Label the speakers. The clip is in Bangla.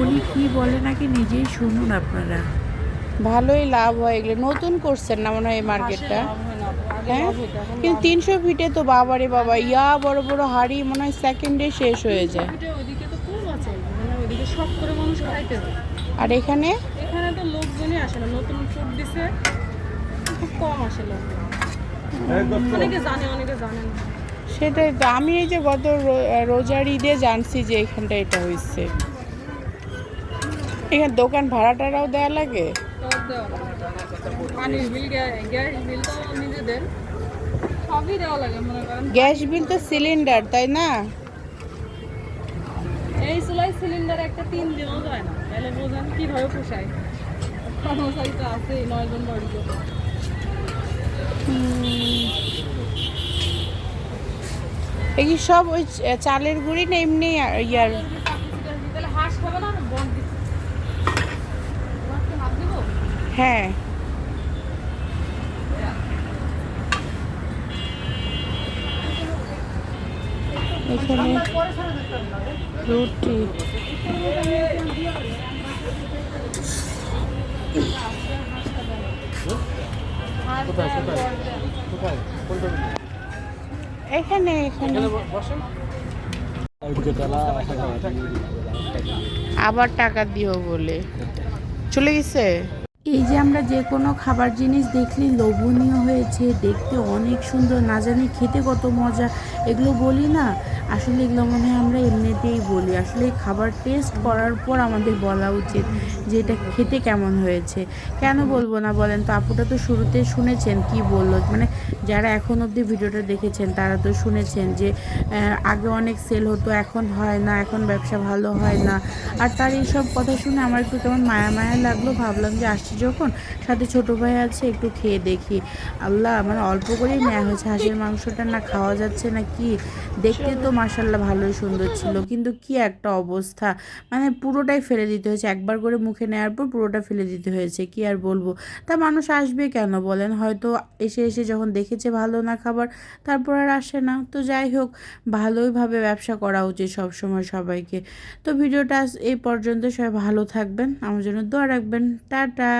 Speaker 1: উনি কি বলে নাকি নিজেই শুনুন আপনারা।
Speaker 2: ভালোই লাভ হয় এগুলো। নতুন করছেন না মনে হয় এই মার্কেটটা? হ্যাঁ কিন্তু তিনশো ফিটে তো বাবারে বাবা ইয়া বড় বড় হাড়ি মনে হয় সেকেন্ডে শেষ হয়ে যায়।
Speaker 3: মানে
Speaker 2: আর এখানে?
Speaker 3: এখানে তো লোকজনই আসে না নতুন ফুড দিছে খুব কম আসে লোক। অনেকে জানে অনেকে জানে না।
Speaker 2: সেটাই তো আমি এই যে গত রোজার ঈদে জানছি যে এখানটা এটা হয়েছে এখানে দোকান ভাড়া টাড়াও দেওয়া লাগে।
Speaker 3: সব পানির বিল গ্যাস বিল তো
Speaker 2: সিলিন্ডার তাই না?
Speaker 3: এই সিলিন্ডার একটা তিন দিনও যায় না। তাহলে বোঝেন কীভাবে পোষায়। কর্মচারী তো আছেই নয়জন বাড়িতে
Speaker 2: এই সব ওই চালের গুঁড়ি না এমনি ইয়ার?
Speaker 3: হাঁস খাবে না?
Speaker 2: হ্যাঁ। এখানে রুটি। এখানে এখানে। আবার টাকা দিও বলে। চলে গেছে?
Speaker 1: এই যে আমরা যে কোনো খাবার জিনিস দেখলে লোভনীয় হয়েছে, দেখতে অনেক সুন্দর, না জানি খেতে কত মজা, এগুলো বলি না। আসলে এগুলো মনে হয় আমরা এমনিতেই বলি। আসলে খাবার টেস্ট করার পর আমাদের বলা উচিত যে এটা খেতে কেমন হয়েছে। কেন বলব না বলেন? তো আপুটা তো শুরুতে শুনেছেন কি বলল? মানে যারা এখন অবধি ভিডিওটা দেখেছেন, তারা তো শুনেছেন যে আগে অনেক সেল হতো, এখন হয় না, এখন ব্যবসা ভালো হয় না। আর তার এইসব কথা শুনে আমার একটু কেমন মায়া মায়া লাগল। ভাবলাম যে আসছি যখন, সাথে ছোট ভাই আছে, একটু খেয়ে দেখি। আল্লাহ মানে অল্প করেই নেওয়া হয়েছে। হাঁসের মাংসটা না খাওয়া যাচ্ছে না কি? দেখতে তো মাসাল্লাহ ভালোই সুন্দর ছিল। কিন্তু কি একটা অবস্থা। মানে পুরোটাই ফেলে দিতে হয়েছে। একবার করে মুখে নেওয়ার পর পুরোটা ফেলে দিতে হয়েছে। কি আর বলব? তা মানুষ আসবে কেন বলেন? হয়তো এসে এসে যখন দেখেছে ভালো না খাবার, তারপর আর আসে না। তো যাই হোক, ভালোইভাবে ব্যবসা করা উচিত সবসময় সবাইকে। তো ভিডিওটা এই পর্যন্ত সবাই ভালো থাকবেন। আমার জন্য দোয়া রাখবেন। টাটা!